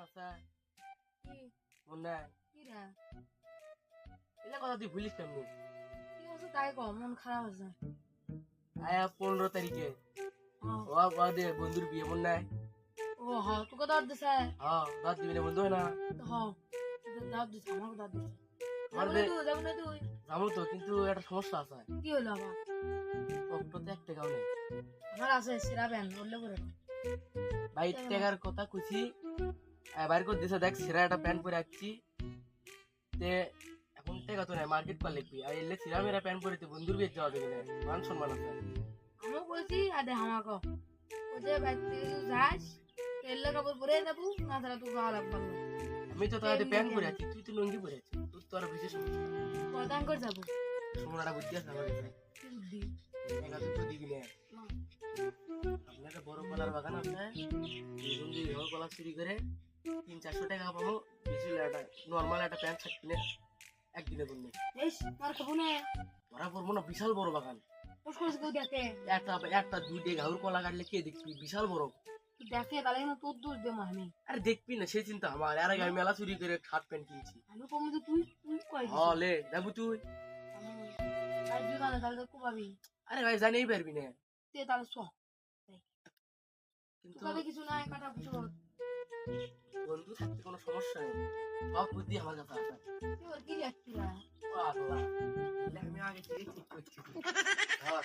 আছে কি? মনে কি রে? এলা কথা তুই ভুলিস কেমনি? কি হচ্ছে তাই কম মন খারাপ হচ্ছে আয়া পনেরো তারিখে। ও ও বাদে বন্ধুর বিয়ে মনে নাই? ও হ তোকে দাঁত দিছে। হ্যাঁ রাত দিবি না বন্ধু না। হ দাঁত দিছে আমাকে দাঁত দিছে। আমার যাব দে- তো কিন্তু একটা সমস্যা আছে। কি হলো আবার? পকেটে এক টাকাও নেই। আমার আছে সিরা ব্যান বললে করে বাইর টাকার কথা কুছি বাইর করে দিছে দেখ সেরা একটা প্যান্ট পরে আসছি। তে এখন তো নাই মার্কেট কর লিখবি। আর এলে সিরা মেরা প্যান্ট পরে তো বন্ধুর বিয়ে যাওয়া দেবে না। মান সম্মান আছে। আমিও বলছি যে বাইক থেকে তুই যাস তেলে কাপড় পরে যাব না তারা তুই গাওয়া লাগবে আমি তো তাহলে প্যান্ট পরে আছি তুই তো লুঙ্গি পরে আছিস তোর তো আর বিশেষ প্রদান করে যাব। সময় বুদ্ধি আছে আমার কাছে। বুদ্ধি? তো দিবি না না। আপনার বড় কলার বাগান এভাবে কলা চুরি করে তিন চারশো টাকা পাবো বেশি একটা নর্মাল একটা প্যান্ট শার্ট কিনে একদিনে করলে বেশ খাব না। ধরা পড়ব না বিশাল বড় বাগান। একটা একটা দুইটে ঘাউর কলা কাটলে কে দেখবি? বিশাল বড়। দেখে তাহলে কিন্তু তোর দোষ দেবো আমি আরে দেখবি না সেই চিন্তা আমার। আর আমি মেলা চুরি করে শার্ট প্যান্ট কিনছি। আমি কম যে তুই তুই কয়? হলে যাব তুই। আর দুই তাহলে তো আরে ভাই জানেই পারবি না। তে তাহলে চ কিন্তু কিছু নাই কাটা কিছু বন্ধু থাকতে কোনো সমস্যা নেই। সব বুদ্ধি আমার কাছে ও আল্লাহ আমি আগে থেকে ঠিক করছি। হ্যাঁ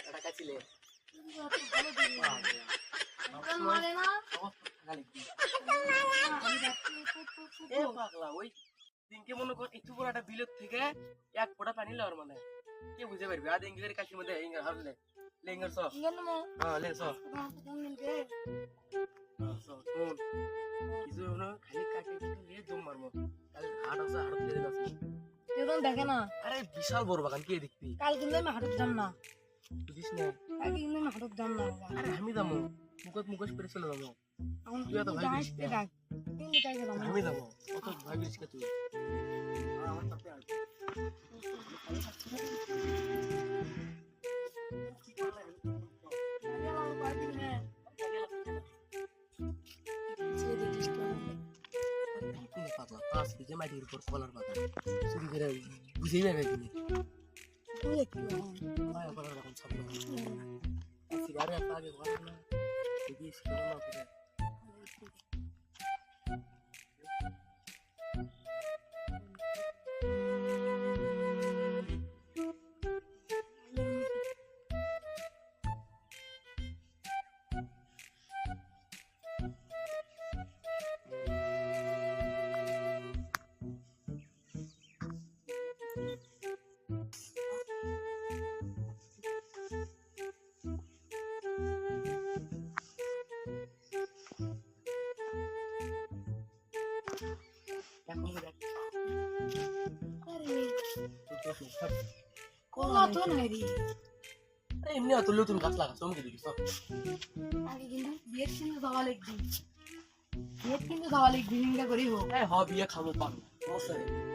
এ পাগলা ওই দিনকে মনে কর একটু বড় একটা বিলত থেকে এক ফোঁটা পানি লাওয়ার মানে। কে বুঝে পারবি? আর কাশির মধ্যে ইংরেজ হারলে লেঙ্গার হ্যাঁ স শুন কিছু না খালি কাটে কিন্তু নিয়ে দম মারবো কাল হাট আছে হাট দিয়ে দেবে তুই দেখে না। আরে বিশাল বড় বাগান কে দেখবি? কাল কিন্তু আমি হাটত যাম না। বুঝিস না। কাল কিন্তু আমি হাটত যাম না। আরে আমি যাব। মুখত মুখোশ চলে যাব। তুই এত ভাই আমি যাব। কত ভাই করিস কে তুই? পাগলা, পাঁচ বিঘে মাটির উপর কলার পাতা। চুরি করে বুঝেই তুমি। মায়া কলার বাগান সব আগে ঘর না, তো নাই রে। এমনি অত নতুন গাছ লাগা চমকে দিবি আগে কিন্তু বিয়ের কিন্তু যাওয়া লাগবে। বিয়ের কিন্তু যাওয়া লাগবে হিংসা করি হোক এই হ বিয়ে খাব সমস্যা নেই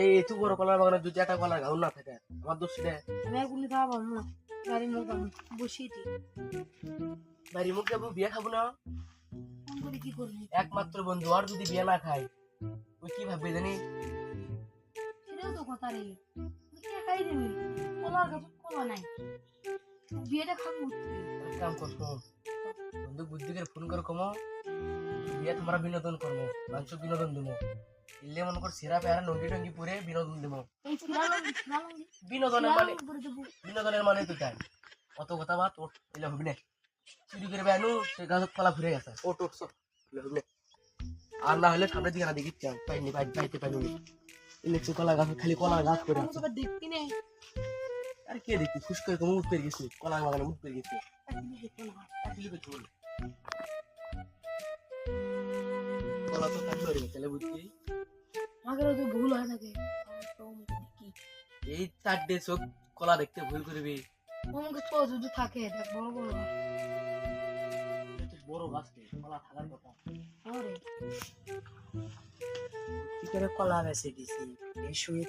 এই এত বড় কলার বাগানে দুই চারটা কলার ঘাউন না থাকে আমার দোষ রে আমি এগুলি খাওয়াবো না। গাড়ির মধ্যে বসিয়ে দিই। বাড়ি মুখ যাব বিয়ে খাব না ফোন করে কি করবি? একমাত্র বন্ধু আর যদি বিয়ে না খায় ওই কি ভাববে জানি সেটাও তো কথা রে। তুই দিবি? কলার গাছে কলা নাই। বিয়েটা খাব কাম করছ বন্ধু বুদ্ধি করে ফোন করে কমো বিয়ে তোমরা বিনোদন করব মাংস বিনোদন দেবো ইলে মনে কর সিরা পেয়ারা নঙ্গি টঙ্গি পরে বিনোদন দেবো। বিনোদনের মানে। বিনোদনের মানে তো তাই। অত কথা বাদ ওঠ এলে হবে না। চুরি করে বেনু সে গাছত কলা ঘুরে গেছে। ওট ওট সব হবে আর না হলে সামনের দিকে না দেখি চাই পাইনি পাই পাইতে পাইনি। ইলেকট্রিক কলা গাছ খালি কলা গাছ করে আছে। তো দেখবি না। আর কে দেখি খুশ করে মুখ পেয়ে গেছে। কলা বাগানে পেয়ে গেছে। না। বলে কলা তো করে গেছে বুঝছি আমাকে যদি ভুল হয়ে তাহলে তো আমাকে এই চারটে চোখ কলা দেখতে ভুল করবি। আমাকে তো যদি থাকে দেখ বড় বড় গাছ। বড় গাছ কলা থাকার কথা। করে কলা বেচে দিছি? এই শুয়ে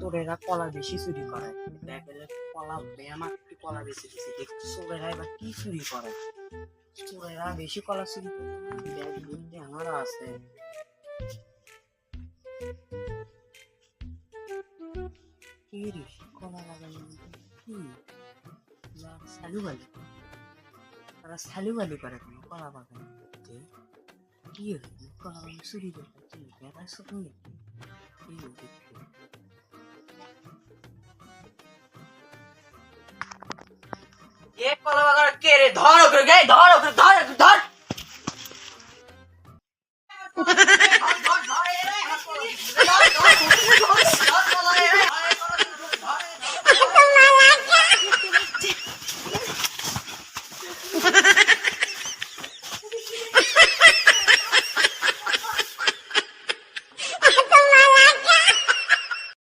চোরেরা কলা বেশি চুরি করে। দেখে যে কলা বেমার কলা বেচে দিছি। দেখতো চোরেরা এবার কি চুরি করে? বেশি কলা বুদ্ধি আমারও আছে। কলা লাগানো সালু বালু। তারা সালু বালু করে কেন কলা বাগান কি? হলো কলা বাগান কি হলো এ কলা বাগান কে রে? ধর ওকে গে ধর ওকে ধর।